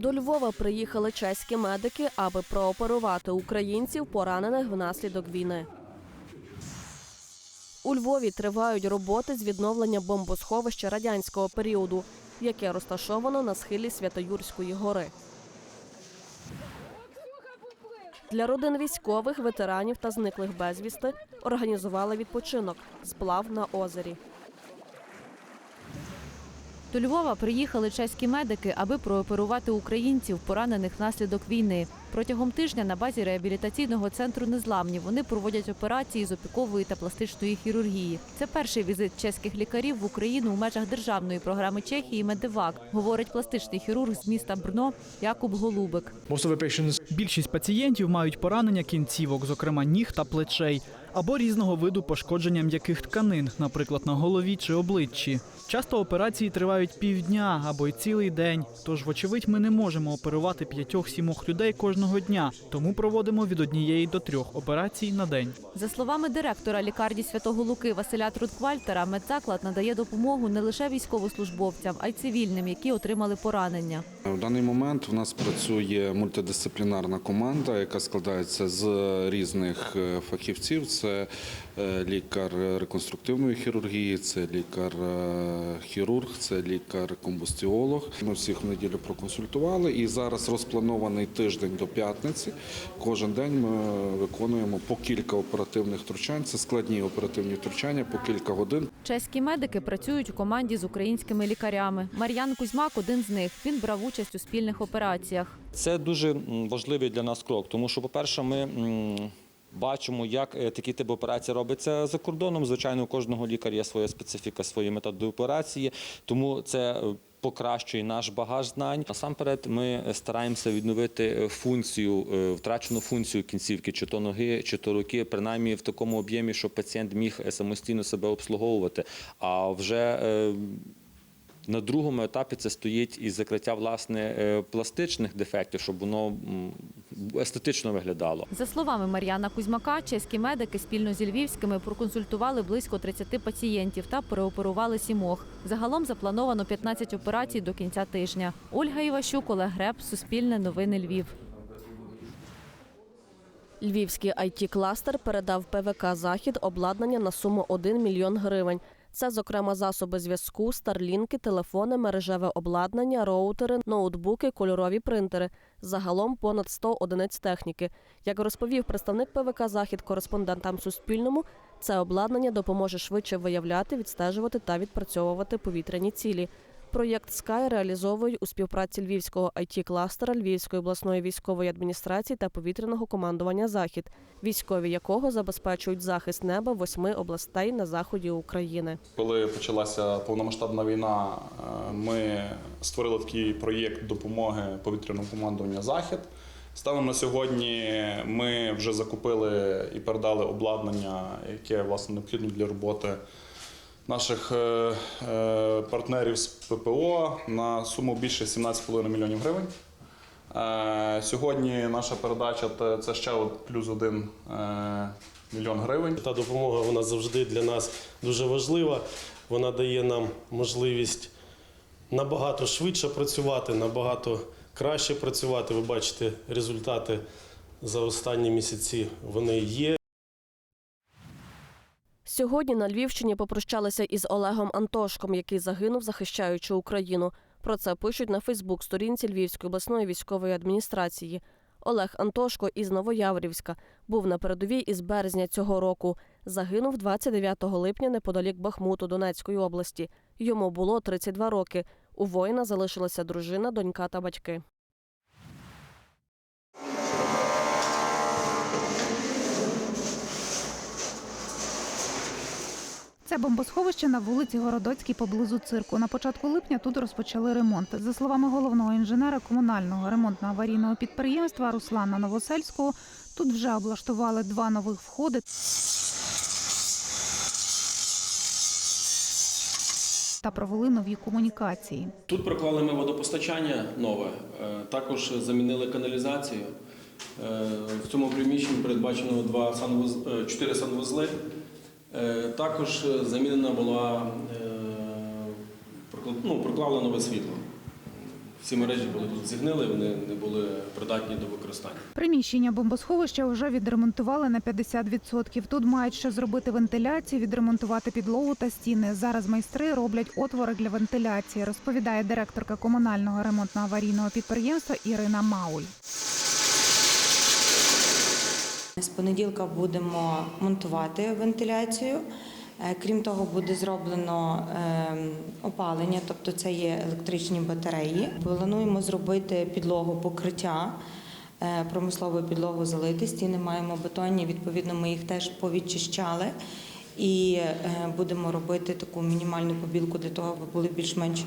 До Львова приїхали чеські медики, аби прооперувати українців, поранених внаслідок війни. У Львові тривають роботи з відновлення бомбосховища радянського періоду, яке розташовано на схилі Святоюрської гори. Для родин військових, ветеранів та зниклих безвісти організували відпочинок сплав на озері. До Львова приїхали чеські медики, аби прооперувати українців, поранених внаслідок війни. Протягом тижня на базі реабілітаційного центру Незламні вони проводять операції з опікової та пластичної хірургії. Це перший візит чеських лікарів в Україну у межах державної програми Чехії Медевак, говорить пластичний хірург з міста Брно Якуб Голубик. Більшість пацієнтів мають поранення кінцівок, зокрема ніг та плечей, або різного виду пошкодження м'яких тканин, наприклад, на голові чи обличчі. Часто операції тривають півдня або й цілий день. Тож, вочевидь, ми не можемо оперувати п'ятьох-сімох людей кожного дня, тому проводимо від однієї до трьох операцій на день. За словами директора лікарні Святого Луки Василя Трудквальтера, медзаклад надає допомогу не лише військовослужбовцям, а й цивільним, які отримали поранення. В даний момент у нас працює мультидисциплінарна команда, яка складається з різних е, фахівців. Це е, лікар реконструктивної хірургії, це лікар-хірург, це лікар-комбустіолог. Ми всіх в неділю проконсультували і зараз розпланований тиждень до п'ятниці. Кожен день ми виконуємо по кілька оперативних втручань. Це складні оперативні втручання по кілька годин. Чеські медики працюють у команді з українськими лікарями. Мар'ян Кузьмак один з них. Він брав участь у спільних операціях. Це дуже важливий для нас крок, тому що, по-перше, ми м, бачимо, як е, такі типи операцій робиться за кордоном. Звичайно, у кожного лікаря є своя специфіка, свої методи операції, тому це. е, Покращує наш багаж знань. Насамперед, ми стараємося відновити функцію, е, втрачену функцію кінцівки, чи то ноги, чи то руки, принаймні в такому об'ємі, щоб пацієнт міг самостійно себе обслуговувати. А вже на другому етапі це стоїть і закриття власне пластичних дефектів, щоб воно естетично виглядало. За словами Мар'яна Кузьмака, чеські медики спільно зі львівськими проконсультували близько 30 пацієнтів та переоперували сімох. Загалом заплановано 15 операцій до кінця тижня. Ольга Іващук, Олег Греб, Суспільне новини Львів. Львівський it кластер передав ПВК Захід обладнання на суму 1 мільйон гривень. Це, зокрема, засоби зв'язку, старлінки, телефони, мережеве обладнання, роутери, ноутбуки, кольорові принтери. Загалом понад 100 одиниць техніки. Як розповів представник ПВК Захід кореспондентам Суспільному, це обладнання допоможе швидше виявляти, відстежувати та відпрацьовувати повітряні цілі. Проєкт Sky реалізовують у співпраці львівського it кластера Львівської обласної військової адміністрації та повітряного командування Захід, військові якого забезпечують захист неба восьми областей на заході України. Коли почалася повномасштабна війна, е, ми створили такий проєкт допомоги повітряному командуванню Захід. Станом на сьогодні ми вже закупили і передали обладнання, яке власне необхідно для роботи наших е, е, партнерів з ППО на суму більше 17,5 мільйонів гривень. Е, Сьогодні наша передача це ще плюс один мільйон гривень. Та допомога вона завжди для нас дуже важлива. Вона дає нам можливість набагато швидше працювати, набагато краще працювати. Ви бачите, результати за останні місяці вони є. Сьогодні на Львівщині попрощалися із Олегом Антошком, який загинув, захищаючи Україну. Про це пишуть на Фейсбук-сторінці Львівської обласної військової адміністрації. Олег Антошко із Новояврівська був на передовій із березня цього року. Загинув 29 липня неподалік Бахмуту Донецької області. Йому було 32 роки. У воїна залишилася дружина, донька та батьки. Це бомбосховище на вулиці Городоцькій поблизу цирку. На початку липня тут розпочали ремонт. За словами головного інженера комунального ремонтно-аварійного підприємства Руслана Новосельського, тут вже облаштували два нових входи. Та провели нові комунікації. Тут проклали ми водопостачання нове, е, також замінили каналізацію. Е, В цьому приміщенні передбачено два санвуз- е, чотири санвузли. Е, Також е, замінена була е, ну, проклали нове світло всі мережі були тут зігнили, вони не були придатні до використання. Приміщення бомбосховища вже відремонтували на 50%. Тут мають ще зробити вентиляцію, відремонтувати підлогу та стіни. Зараз майстри роблять отвори для вентиляції, розповідає директорка комунального ремонтно-аварійного підприємства Ірина Мауль. З понеділка будемо монтувати вентиляцію. Е, Крім того, буде зроблено е, опалення, тобто це є електричні батареї. Плануємо зробити підлогу покриття, е, промислову підлогу залити. Стіни маємо бетонні, відповідно, ми їх теж повідчищали. І е, будемо робити таку мінімальну побілку для того, аби були більш-менш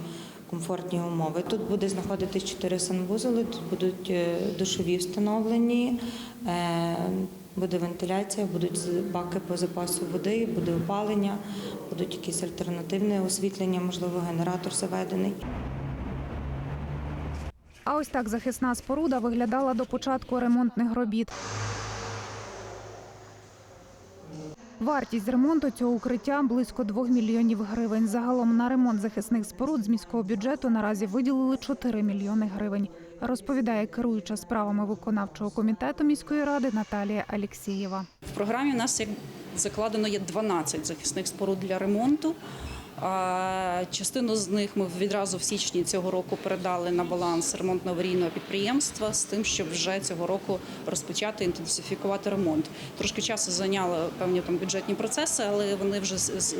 комфортні умови. Тут буде знаходитись чотири санвузоли, тут будуть душові встановлені, буде вентиляція, будуть баки по запасу води, буде опалення, будуть якісь альтернативне освітлення, можливо, генератор заведений. А ось так захисна споруда виглядала до початку ремонтних робіт. Вартість ремонту цього укриття близько 2 мільйонів гривень. Загалом на ремонт захисних споруд з міського бюджету наразі виділили 4 мільйони гривень. Розповідає керуюча справами виконавчого комітету міської ради Наталія Алєксєєва. В програмі у нас закладено є 12 захисних споруд для ремонту. Частину з них ми відразу в січні цього року передали на баланс ремонтно-аварійного підприємства з тим, щоб вже цього року розпочати інтенсифікувати ремонт. Трошки часу зайняли певні там бюджетні процеси, але вони вже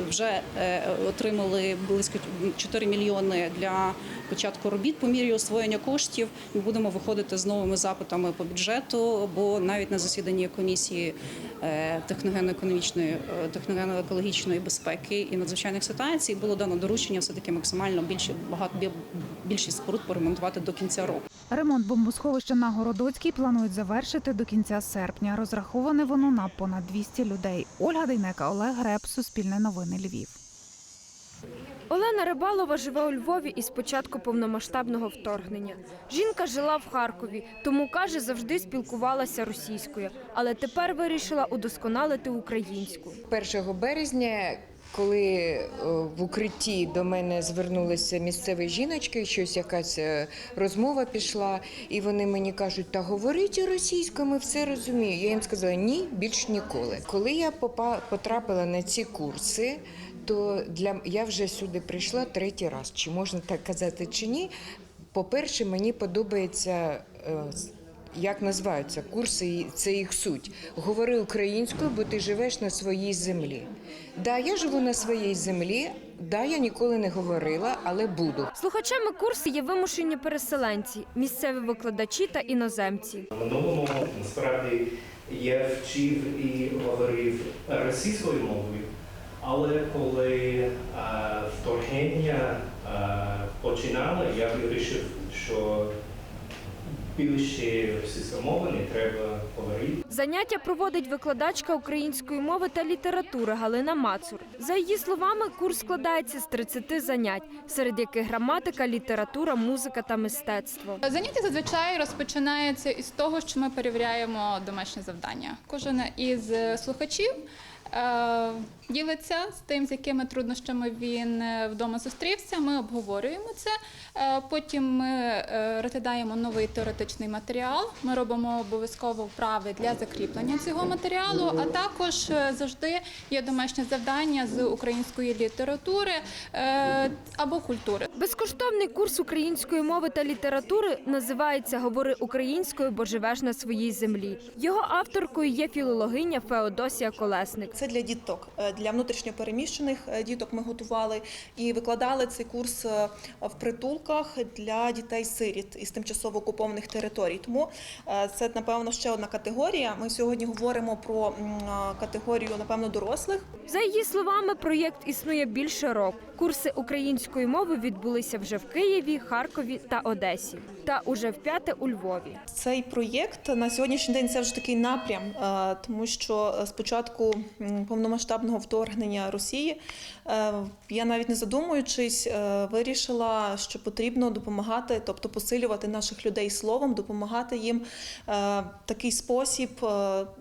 вже е, отримали близько 4 мільйони для початку робіт по мірі освоєння коштів. Ми будемо виходити з новими запитами по бюджету, бо навіть на засіданні комісії е, техногенно-економічної, е, техногенно-екологічної безпеки і надзвичайних ситуацій було дано доручення все таки максимально більше багато більшість споруд поремонтувати до кінця року. Ремонт бомбосховища на Городоцькій планують завершити до кінця серпня. Розраховане воно на понад 200 людей. Ольга Дейнека, Олег Греб, Суспільне новини Львів. Олена Рибалова живе у Львові із початку повномасштабного вторгнення. Жінка жила в Харкові, тому каже, завжди спілкувалася російською, але тепер вирішила удосконалити українську. 1 березня, коли е, в укритті до мене звернулися місцеві жіночки, щось якась е, розмова пішла, і вони мені кажуть, та говоріть російською, все розуміємо. Я їм сказала, ні, більш ніколи. Коли я потрапила на ці курси, то для я вже сюди прийшла третій раз. Чи можна так казати, чи ні? По-перше, мені подобається. Як називаються курси, це їх суть. Говори українською, бо ти живеш на своїй землі. Да, я живу на своїй землі. Да, я ніколи не говорила, але буду. Слухачами курсу є вимушені переселенці, місцеві викладачі та іноземці. Минулому насправді я вчив і говорив російською мовою, але коли е, вторгнення е, починало, я вирішив, що російської мови не треба говорити. Заняття проводить викладачка української мови та літератури Галина Мацур. За її словами, курс складається з 30 занять, серед яких граматика, література, музика та мистецтво. Заняття зазвичай розпочинається із того, що ми перевіряємо домашнє завдання. Кожен із слухачів ділиться з тим, з якими труднощами він е, вдома зустрівся. Ми обговорюємо це. Е, Потім ми е, розглядаємо новий теоретичний матеріал. Ми робимо обов'язково вправи для закріплення цього матеріалу, а також е, завжди є домашнє завдання з української літератури е, або культури. Безкоштовний курс української мови та літератури називається Говори українською, бо живеш на своїй землі. Його авторкою є філологиня Феодосія Колесник. Це для діток, е, для внутрішньопереміщених е, діток ми готували і викладали цей курс е, в притулках для дітей-сиріт із тимчасово окупованих територій. Тому це, напевно, ще одна категорія. Ми сьогодні говоримо про категорію, напевно, дорослих. За її словами, проєкт існує більше року. Курси української мови відбулися вже в Києві, Харкові та Одесі, та уже вп'яте у Львові. Цей проєкт на сьогоднішній день це вже такий напрям, тому що спочатку повномасштабного вторгнення Росії, е, я навіть не задумуючись, е, вирішила, що потрібно допомагати, тобто посилювати наших людей словом, допомагати їм е, в такий спосіб е,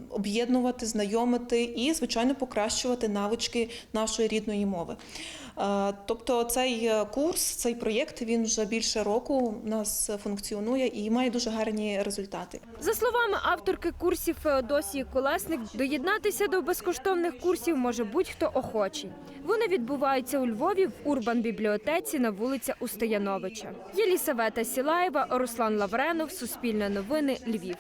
об'єднувати, знайомити і, звичайно, покращувати навички нашої рідної мови. Е, Тобто цей е, курс, цей проєкт він вже більше року у нас функціонує і має дуже гарні результати. За словами авторки курсів Феодосії Колесник, доєднатися до безкоштовних курсів може будь-хто охочий. Вони відбуваються у Львові в Урбан бібліотеці на вулиця Устояновича. Єлісавета Сілаєва, Руслан Лавренов, Суспільне новини, Львів.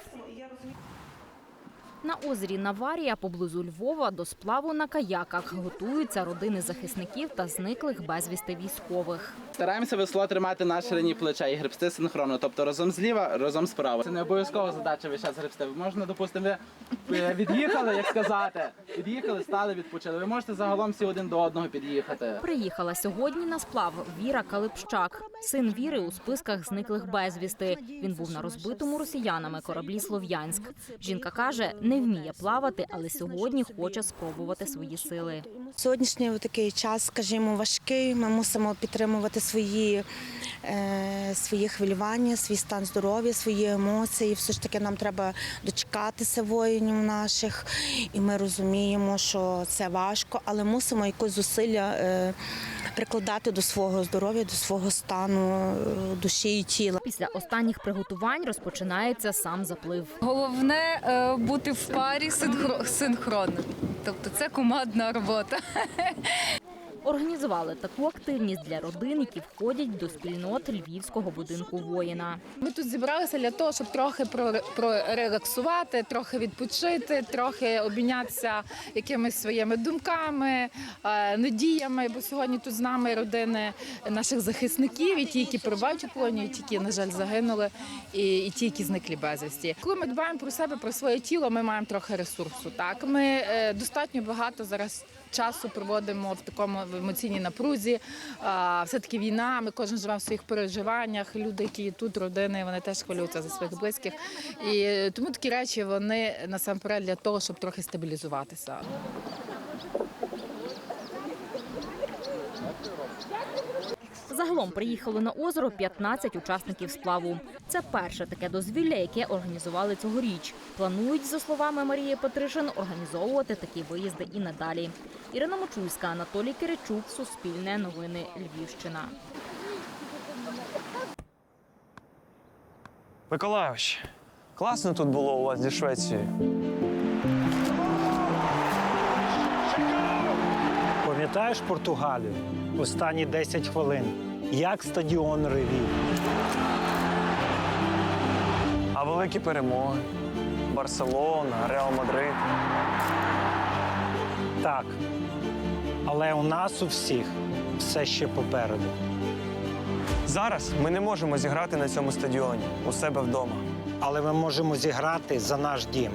На озері Наварія поблизу Львова до сплаву на каяках готуються родини захисників та зниклих безвісти військових. Стараємося весло тримати на ширині плеча і гребсти синхронно, тобто разом зліва, разом справа. Це не обов'язкова задача весь час гребсти. Можна, допустимо, ви е, від'їхали, як сказати. Від'їхали, стали, відпочили. Ви можете загалом всі один до одного під'їхати. Приїхала сьогодні на сплав Віра Калипщак, син Віри у списках зниклих безвісти. Він був на розбитому росіянами кораблі Слов'янськ. Жінка каже, не вміє плавати, але сьогодні хоче спробувати свої сили. Сьогоднішній такий час, скажімо, важкий. Ми мусимо підтримувати свої, е, свої хвилювання, свій стан здоров'я, свої емоції. Все ж таки нам треба дочекатися воїнів наших, і ми розуміємо, що це важко, але мусимо якось зусилля е, прикладати до свого здоров'я, до свого стану е, душі і тіла. Після останніх приготувань розпочинається сам заплив. Головне е, бути в парі синхро- синхронно. Тобто це командна робота. Організували таку активність для родин, які входять до спільнот львівського будинку воїна. Ми тут зібралися для того, щоб трохи проре- прорелаксувати, трохи відпочити, трохи обмінятися якимись своїми думками, е, надіями. Бо сьогодні тут з нами родини наших захисників, і ті, які перебувають у полоні, і ті, які, на жаль, загинули, і, і ті, які зникли безвісті. Коли ми дбаємо про себе, про своє тіло, ми маємо трохи ресурсу. Так ми е, достатньо багато зараз. Часу проводимо в такому емоційній напрузі. Все-таки війна, ми кожен живемо в своїх переживаннях. Люди, які тут, родини, вони теж хвилюються за своїх близьких. І тому такі речі вони насамперед для того, щоб трохи стабілізуватися. Загалом приїхали на озеро 15 учасників сплаву. Це перше таке дозвілля, яке організували цьогоріч. Планують, за словами Марії Петришин, організовувати такі виїзди і надалі. Ірина Мочульська, Анатолій Киричук, Суспільне новини Львівщина. Миколайович, класно тут було у вас зі Швецією. Пам'ятаєш Португалію? Останні 10 хвилин. Як стадіон ревів. А великі перемоги. Барселона, Реал Мадрид. Так. Але у нас у всіх все ще попереду. Зараз ми не можемо зіграти на цьому стадіоні у себе вдома. Але ми можемо зіграти за наш дім.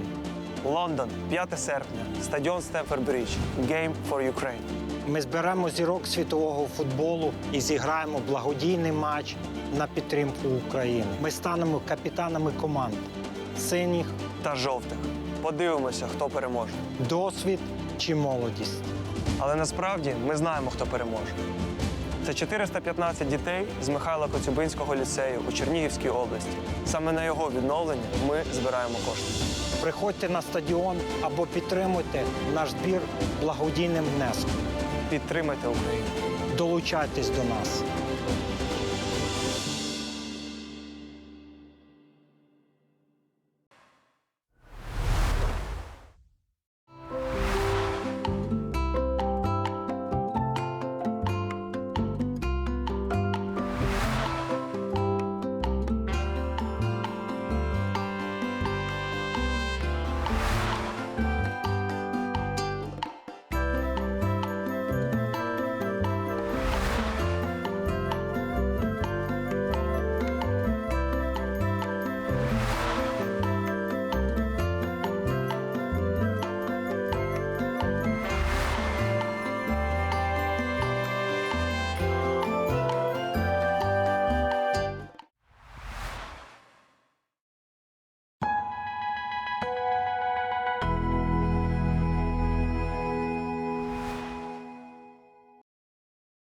Лондон, 5 серпня, стадіон Стемфорд Брідж. Game for Ukraine. Ми зберемо зірок світового футболу і зіграємо благодійний матч на підтримку України. Ми станемо капітанами команд синіх та жовтих. Подивимося, хто переможе. Досвід чи молодість. Але насправді ми знаємо, хто переможе. Це 415 дітей з Михайла Коцюбинського ліцею у Чернігівській області. Саме на його відновлення ми збираємо кошти. Приходьте на стадіон або підтримуйте наш збір благодійним внеском. Підтримайте Україну. Долучайтесь до нас.